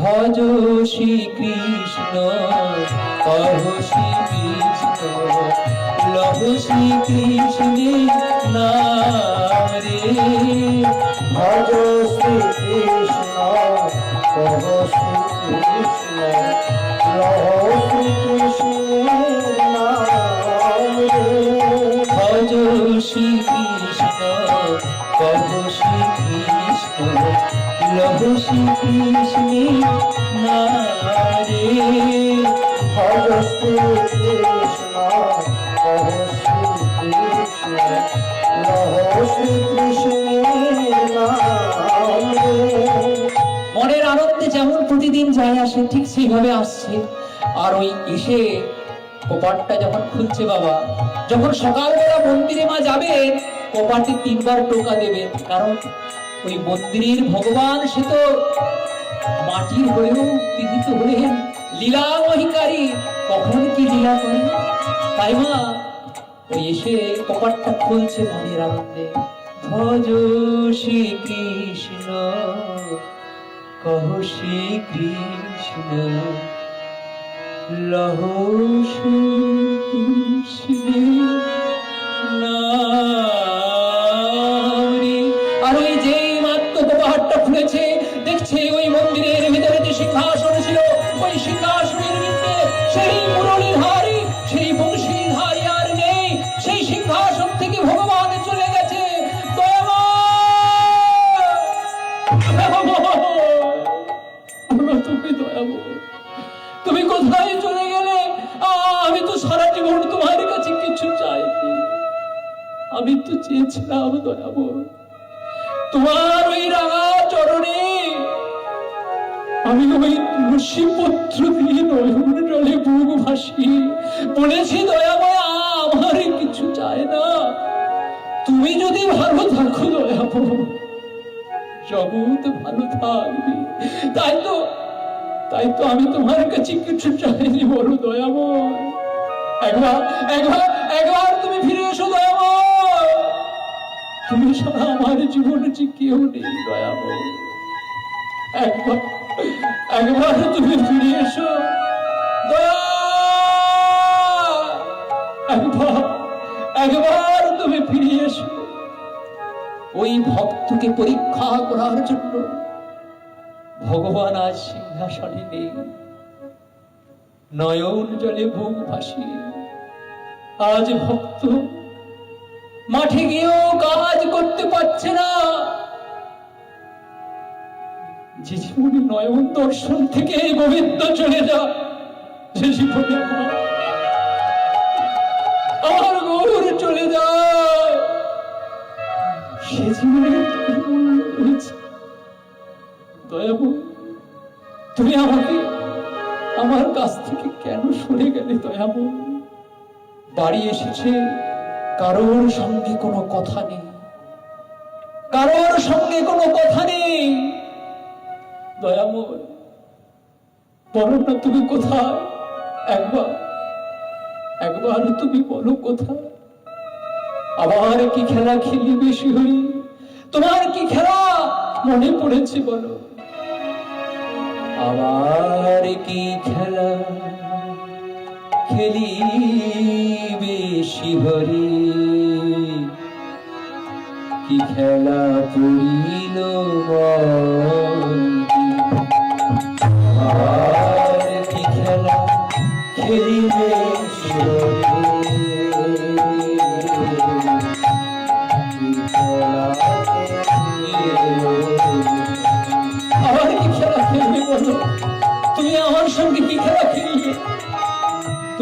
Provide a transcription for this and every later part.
ভজ শ্রীকৃষ্ণ কহ শ্রীকৃষ্ণ লহ শ্রীকৃষ্ণে নাম রে। ভজ শ্রীকৃষ্ণ কহ শ্রীকৃষ্ণ নাম রে। ভজ শ্রীকৃষ্ণ কহ শ্রীকৃষ্ণ। মনের আনন্দে যেমন প্রতিদিন যায় আসে, ঠিক সেইভাবে আসছে। আর ওই এসে কপাটটা যখন খুলছে বাবা, যখন সকালবেলা মন্দিরে মা যাবে কপাটে তিনবার টোকা দেবে কারণ ওই মন্দিরের ভগবান সে তো মাটির হয়েও তিনি তো হলেন। লীলা মহিকারী কখন কি লীলা করেন? তাই মা, ওই এসে কপাটটা খুলছে মনের আনন্দে। ভজ শ্রীকৃষ্ণ, কহ শ্রীকৃষ্ণ, লহ শ্রীকৃষ্ণ নামে। কোথায় চলে গেলে আমি তো সারা জীবন তোমার কাছে কিছু চাইনি। আমি তো চেয়েছিলাম দয়াময়। তোমার ওই রাঙা চরণে আমি ওই তুলসীপত্র দিয়ে নয়ন জলে বুক ভাসি। বলেছি, দয়াময়, আমার কিছু চায় না। তুমি যদি ভালো থাকো দয়াময়, জগৎ ভালো থাকবে। তাই তো তাই তো আমি তোমার কাছে কিছু চাইনি, বড় দয়াময়। একবার একবার একবার তুমি ফিরে এসো, দয়াময়। তুমি ছাড়া আমার জীবনে যে কেউ নেই, দয়াময়। একবার একবার তুমি ফিরে এসো, দয়া। একবার একবার তুমি ফিরে এসো। ওই ভক্তকে পরীক্ষা করার জন্য ভগবান আজ সিংহাসনে নেই নয়ন জলে বুক ভাসি আজ ভক্ত মাঠে গিয়েও কাজ করতে পারছে না। যে জীবনে নয়ন দর্শন থেকে গোবিন্দ চলে যা যে জীবনে আমার গৌর চলে যায়। সে জীবনে দয়াবু, তুমি আমাকে আমার কাছ থেকে কেন সরে গেলে দয়াবু? বাড়ি এসেছে, কারোর সঙ্গে কোনো কথা নেই। কারোর সঙ্গে কোনো কথা নেই। না তুমি কোথায়? একবার একবার তুমি বলো কোথায়? আবার কি খেলা খেলি বেশি হই তোমার কি খেলা? মনে পড়েছে বলো। আবার কি খেলা? খেলি বেশি হরি কি খেলা পড়িল আর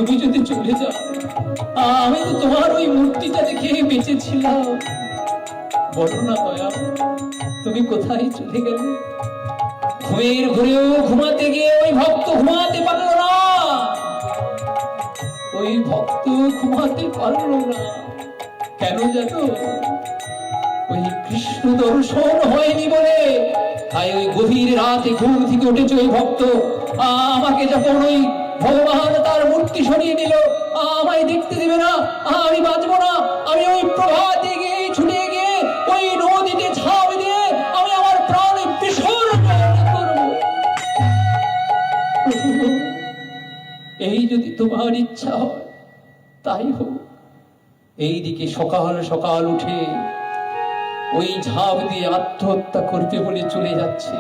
তুমি যদি চলে যাও, আমি তো তোমার ওই মূর্তিটা দেখে বেঁচেছিলাম। বলো না দয়া, তুমি কোথায় চলে গেলে? ঘুমের ঘুরেও ঘুমাতে গিয়ে ওই ভক্ত ঘুমাতে পারল না। ওই ভক্ত ঘুমাতে পারল না। কেন জানো? ওই কৃষ্ণ দর্শন হয়নি বলে। তাই ওই গভীর রাতে ঘুম থেকে উঠেছে ওই ভক্ত। আমাকে যখন ওই ভগবান তার মূর্তি সরিয়ে দিল। আমায় দেখতে দেবে না। আমি বাঁচবো না। আমি ওই প্রভাতে গিয়ে ছুটে গিয়ে ওই নদীতে ঝাঁপ দিয়ে আমি আমার প্রাণ বিসর্জন এই যদি তোমার ইচ্ছা হয়, তাই হোক। এইদিকে সকাল সকাল উঠে ওই ঝাঁপ দিয়ে আত্মহত্যা করবে বলে চলে যাচ্ছে।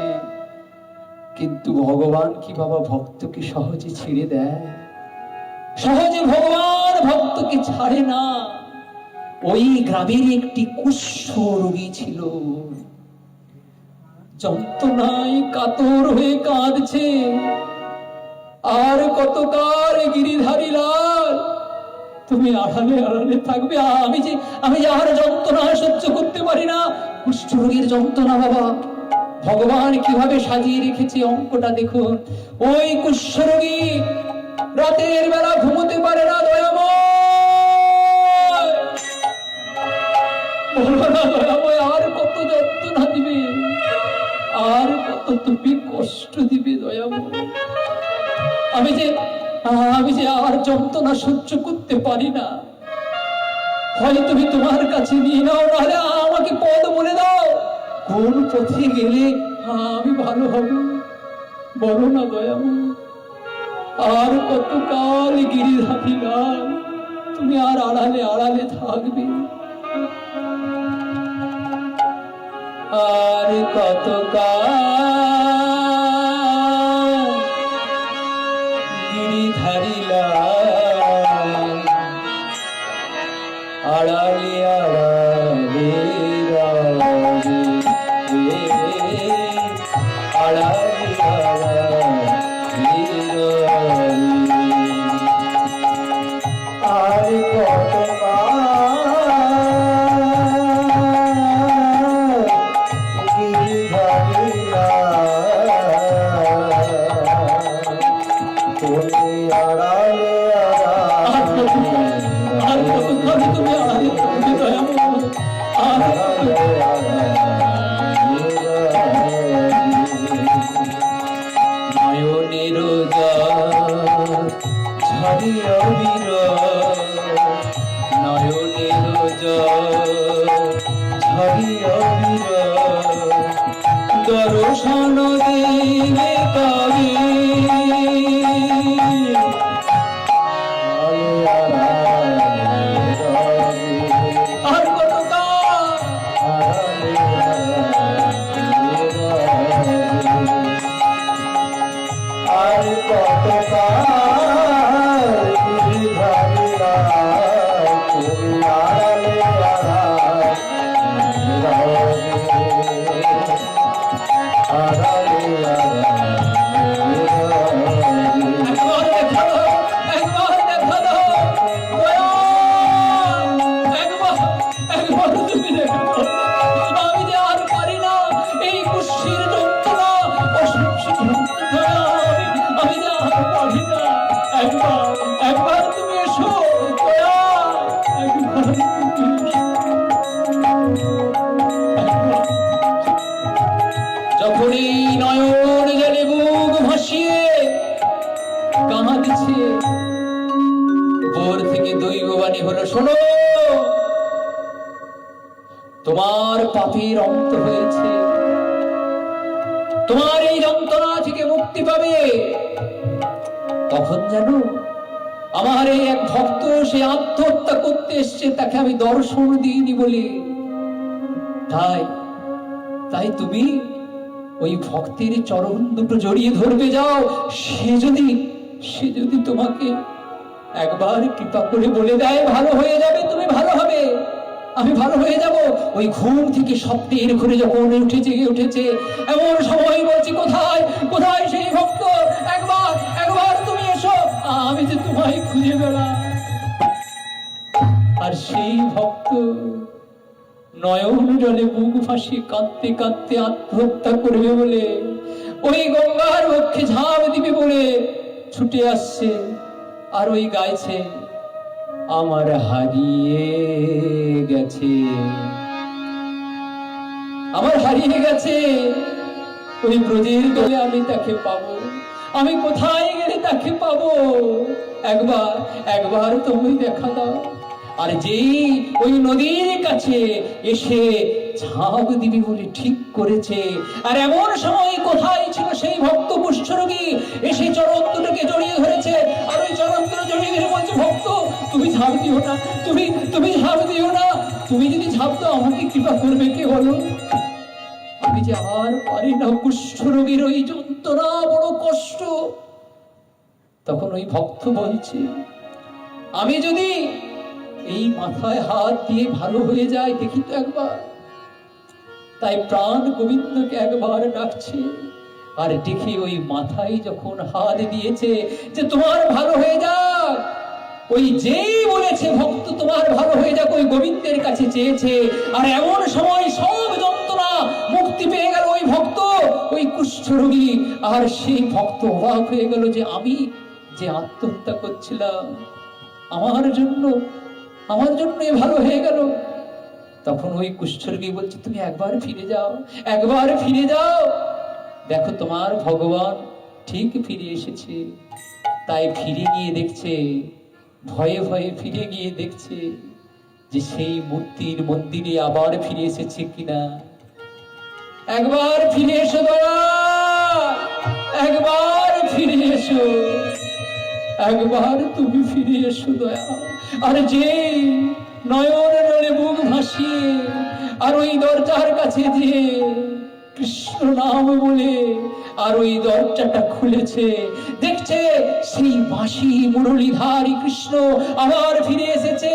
কিন্তু ভগবান কি বাবা ভক্তকে সহজে ছেড়ে দেয়? সহজে ভগবান ভক্তকে ছাড়ে না। ওই গ্রামের একটি কুষ্ঠ রোগী ছিল। যন্ত্রণায় কাতর হয়ে কাঁদছে। আর কতকার গিরিধারী লাল, তুমি আড়ালে আড়ালে থাকবে। আমি যে আমি যে আর যন্ত্রণা সহ্য করতে পারি না। কুষ্ঠরোগীর যন্ত্রণা বাবা। ভগবান কীভাবে সাজিয়ে রেখেছে অঙ্কটা দেখুন। ওই কুষ্ঠরোগী রাতের বেলা ঘুমোতে পারে না আর কত দিবে? আর কত তুমি কষ্ট দিবে আমি যে আমি যে আর যন্ত্রণা সহ্য করতে পারি না। হয় তুমি তোমার কাছে নিয়ে নাও, নাহলে আমাকে পদ বলে দাও। কোন পথে গেলে আমি ভালো হব? বলো না দয়াম আর কতকাল গিরিধারী লাল তুমি আর আড়ালে আড়ালে থাকবে। আর কতকাল তুমি আড়ালে তুমি দয়া আর তখন জানো আমার এই এক ভক্ত সে আত্মহত্যা করতে এসছে, তাকে আমি দর্শন দিইনি বলে। তাই তাই তুমি ওই ভক্তের চরণ দুটো জড়িয়ে ধরবে, যাও। সে যদি সে যদি তোমাকে একবার কৃপা করে বলে দেয়, ভালো হয়ে যাবে, তুমি ভালো হবে। আমি ভালো হয়ে যাব। ওই ঘুম থেকে সব স্বপ্নের ঘুরে যখন উঠেছে উঠেছে, এমন সময় বলছি, কোথায় কোথায় সেই আমি যে তোমায় খুঁজে বেড়াই আর সেই ভক্ত নয়ন জলে বুক ভাসিয়ে কাঁদতে কাঁদতে আত্মহত্যা করবে বলে ওই গঙ্গার বক্ষে ঝাঁপ দিবে বলে ছুটে আসছে আর ওই গাইছে, আমার হারিয়ে গেছে। আমার হারিয়ে গেছে। ওই ব্রজের দলে আমি তাকে পাবো। আমি কোথায় গেলে তাকে পাব? একবার একবার তুমি দেখা দাও। আর যেই ওই নদীর কাছে এসে ঝাঁপ দিবি বলে ঠিক করেছে। আর এমন সময় কোথায় ছিল সেই ভক্ত কুষ্ঠরোগী এসে চরন্তটাকে জড়িয়ে ধরেছে। আর ওই চরণ জড়িয়ে ধরে বলছে, ভক্ত, তুমি ঝাঁপ দিও না। তুমি তুমি ঝাঁপ দিও না। তুমি যদি ঝাঁপ দাও, আমাকে কৃপা করবে কে বলো আমি যে আর পারি না কুষ্ঠরোগীর ওই জন্য যন্ত্রণা বড় কষ্ট। তখন ওই ভক্ত বলছে, আমি যদি এই মাথায় হাত দিয়ে ভালো হয়ে যায় দেখি তো একবার। তাই প্রাণ গোবিন্দকে একবার ডাকছে, আর দেখি ওই মাথায় যখন হাত দিয়েছে যে তোমার ভালো হয়ে যাক, ওই যেই বলেছে ভক্ত তোমার ভালো হয়ে যাক, ওই গোবিন্দের কাছে চেয়েছে, আর এমন সময় সব যন্ত্রণা মুক্তি পেয়ে ওই কুষ্ঠরোগী আর সেই ভক্ত অবাক হয়ে গেল যে আমি যে আত্মহত্যা করছিলাম, আমার জন্য আমার জন্য এ ভালো হয়ে গেল। তখন ওই কুষ্ঠরোগী বলছে, তুমি একবার ফিরে যাও, একবার ফিরে যাও। দেখো তোমার ভগবান ঠিক ফিরে এসেছে। তাই ফিরে গিয়ে দেখছে, ভয়ে ভয়ে ফিরে গিয়ে দেখছে যে সেই মূর্তির মন্দিরে আবার ফিরে এসেছে কিনা। একবার ফিরে এসো একবার ফিরে এসো। একবার তুমি ফিরে এসো দয়া। আর যে নয়ন নলে বুক ভাসিয়ে, আর ওই দরজার কাছে যে কৃষ্ণ নাম বলে, আর ওই দরজাটা খুলেছে, দেখছে সেই বাঁশি মুরলীধারী কৃষ্ণ আবার ফিরে এসেছে।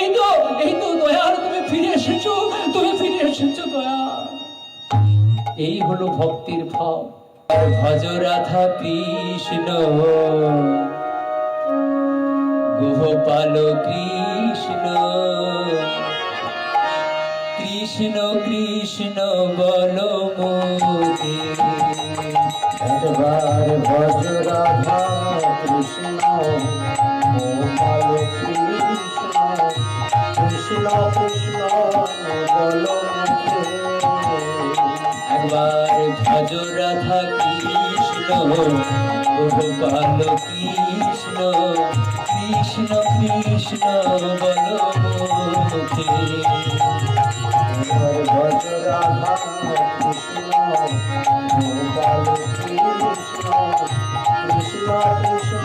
এই তো এই তো দয়ার তুমি ফিরে এসেছ? এই হলো ভক্তির ভাব ভজ রাধা কৃষ্ণ, গোপাল কৃষ্ণ কৃষ্ণ কৃষ্ণ বল মোদে একবার ভজ রাধা কৃষ্ণ, গোপাল কৃষ্ণ কৃষ্ণ কৃষ্ণ বল একবার ভজ রাধা কৃষ্ণ গোপাল কৃষ্ণ কৃষ্ণ কৃষ্ণ বল কৃষ্ণ কৃষ্ণ কৃষ্ণ কৃষ্ণ